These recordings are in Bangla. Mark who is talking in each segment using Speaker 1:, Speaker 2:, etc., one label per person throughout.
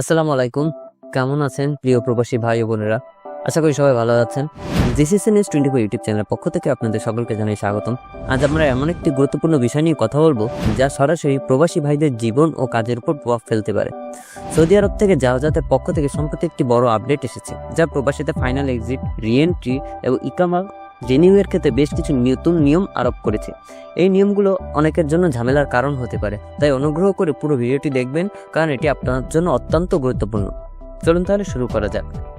Speaker 1: আসসালামু আলাইকুম। কেমন আছেন প্রিয় প্রবাসী ভাই ও বোনেরা? আশা করি সবাই ভালো আছেন। GCC news twenty four YouTube চ্যানেলের পক্ষ থেকে আপনাদের সকলকে জানাই স্বাগতম। আজ আমরা এমন একটি গুরুত্বপূর্ণ বিষয় নিয়ে কথা বলব, যা সরাসরি প্রবাসী ভাইদের জীবন ও কাজের উপর প্রভাব ফেলতে পারে। সৌদি আরব থেকে জাহাজাতের পক্ষ থেকে সম্প্রতি একটি বড় আপডেট এসেছে, যা প্রবাসীদের ফাইনাল এক্সিট রিএন্ট্রি এবং ইকামা রিনিউয়ের ক্ষেত্রে বেশ কিছু নতুন নিয়ম আরোপ করেছে। এই নিয়মগুলো অনেকের জন্য ঝামেলার কারণ হতে পারে। তাই অনুগ্রহ করে পুরো ভিডিওটি দেখবেন, কারণ এটি আপনার জন্য অত্যন্ত গুরুত্বপূর্ণ। চলুন তাহলে শুরু করা যাক।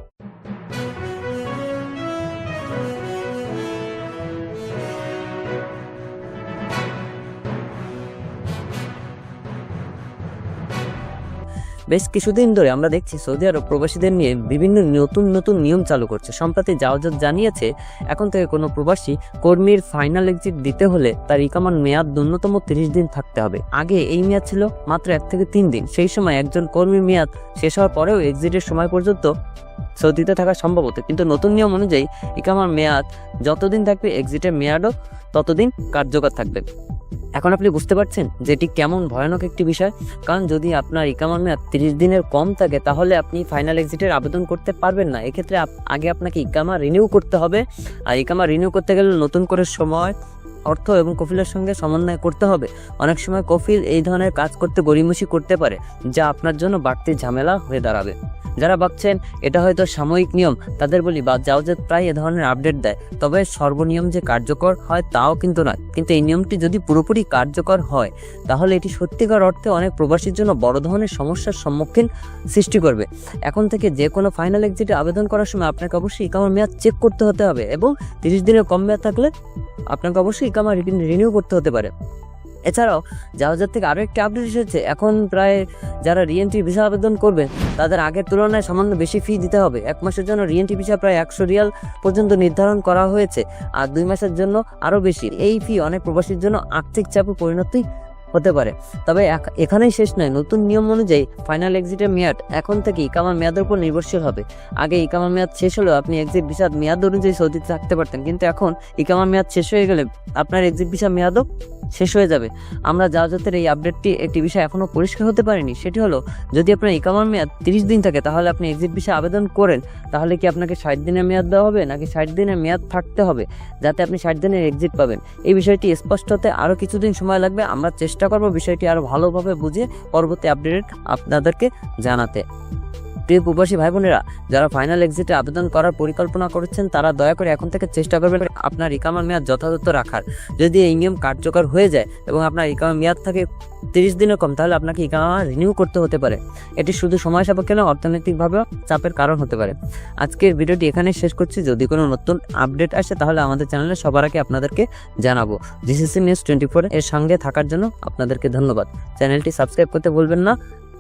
Speaker 1: বেশ কিছুদিন ধরে আমরা দেখছি সৌদি আরব প্রবাসীদের নিয়ে বিভিন্ন নতুন নতুন নিয়ম চালু করছে। সম্প্রতি যাওয়াজ জানিয়েছে, এখন থেকে কোনো প্রবাসী কর্মীর ফাইনাল এক্সিট দিতে হলে তার ইকামার মেয়াদ ন্যূনতম তিরিশ দিন থাকতে হবে। আগে এই মেয়াদ ছিল মাত্র এক থেকে তিন দিন। সেই সময় একজন কর্মীর মেয়াদ শেষ হওয়ার পরেও এক্সিটের সময় পর্যন্ত সৌদিতে থাকা সম্ভব হতো কিন্তু নতুন নিয়ম অনুযায়ী ইকামার মেয়াদ যতদিন থাকবে এক্সিটের মেয়াদও ততদিন কার্যকর থাকবে। এখন আপনি বুঝতে পারছেন যে এটি কেমন ভয়ানক একটি বিষয়? কারণ যদি আপনার ইকামার মেয়াদ তিরিশ দিনের কম থাকে, তাহলে আপনি ফাইনাল এক্সিটের আবেদন করতে পারবেন না। এক্ষেত্রে আগে আপনাকে ইকামা রিনিউ করতে হবে। আর ইকামা রিনিউ করতে গেলে নতুন করে সময় অর্থ এবং কফিলের সঙ্গে সমন্বয় করতে হবে। অনেক সময় কফিল এই ধরনের কাজ করতে গড়িমসি করতে পারে, যা আপনার জন্য বাড়তি ঝামেলা হয়ে দাঁড়াবে। যারা ভাবছেন, এটা হয়তো সাময়িক নিয়ম তাদের বলি বা যাও যে প্রায় এ ধরনের আপডেট দেয়। তবে সর্বনিয়ম যে কার্যকর হয় তাও কিন্তু নয়। কিন্তু এই নিয়মটি যদি পুরোপুরি কার্যকর হয়, তাহলে এটি সত্যিকার অর্থে অনেক প্রবাসীর জন্য বড় ধরনের সমস্যার সম্মুখীন সৃষ্টি করবে। এখন থেকে যে কোনো ফাইনাল এক্সিটে আবেদন করার সময় আপনাকে অবশ্যই ইকামার মেয়াদ চেক করতে হতে হবে এবং তিরিশ দিনের কম মেয়াদ থাকলে আপনাকে অবশ্যই ইকামা রিনিউ করতে হতে পারে। এছাড়াও, জাহাজের থেকে আরও একটি আপডেট এসেছে, এখন প্রায় যারা রিএনটি ভিসা আবেদন করবে, তাদের আগের তুলনায় সামান্য বেশি ফি দিতে হবে। এক মাসের জন্য রিএনটি ভিসা প্রায় একশো রিয়াল পর্যন্ত নির্ধারণ করা হয়েছে, আর দুই মাসের জন্য আরও বেশি। এই ফি অনেক প্রবাসীর জন্য আর্থিক চাপে পরিণতি হতে পারে। তবে এখ- এখানেই শেষ নয়। নতুন নিয়ম অনুযায়ী ফাইনাল এক্সিটের মেয়াদ এখন থেকে ইকামার মেয়াদের উপর নির্ভরশীল হবে। আগে ইকামার মেয়াদ শেষ হলেও আপনি এক্সিট ভিসার মেয়াদ অনুযায়ী সৌদিতে থাকতে পারতেন। কিন্তু এখন ইকামার মেয়াদ শেষ হয়ে গেলে আপনার এক্সিট ভিসা মেয়াদও শেষ হয়ে যাবে। আমরা জাহাজতের এই আপডেটটি একটি বিষয় এখনও পরিষ্কার হতে পারেনি। সেটি হলো, যদি আপনার ইকামার মেয়াদ তিরিশ দিন থাকে, তাহলে আপনি এক্সিট ভিসা আবেদন করেন। তাহলে কি আপনাকে ষাট দিনের মেয়াদ দেওয়া হবে, নাকি ষাট দিনের মেয়াদ থাকতে হবে, যাতে আপনি ষাট দিনের এক্সিট পাবেন? এই বিষয়টি স্পষ্ট হতে আরও কিছুদিন সময় লাগবে। আমরা চেষ্টা করব বিষয়টি আরও ভালোভাবে বুঝে পরবর্তী আপডেট আপনাদেরকে জানাতে। প্রিয় প্রবাসী ভাই বোনেরা যারা ফাইনাল এক্সিটে আবেদন করার পরিকল্পনা করেছেন, তারা দয়া করে এখন থেকে চেষ্টা করবেন আপনার ইকামার মেয়াদ যথাযথ রাখার। যদি এই নিয়ম কার্যকর হয়ে যায় এবং আপনার ইকামার মেয়াদ থাকে তিরিশ দিনের কম, তাহলে আপনাকে ইকামা রিনিউ করতে হতে পারে। এটি শুধু সময় সাপেক্ষ নয়, অর্থনৈতিকভাবেও চাপের কারণ হতে পারে। আজকের ভিডিওটি এখানে শেষ করছি। যদি কোনো নতুন আপডেট আসে, তাহলে আমাদের চ্যানেলে সবার আগে আপনাদেরকে জানাব। জিসিসি নিউজ টোয়েন্টি ফোর এর সঙ্গে থাকার জন্য আপনাদেরকে ধন্যবাদ। চ্যানেলটি সাবস্ক্রাইব করতে বলবেন না।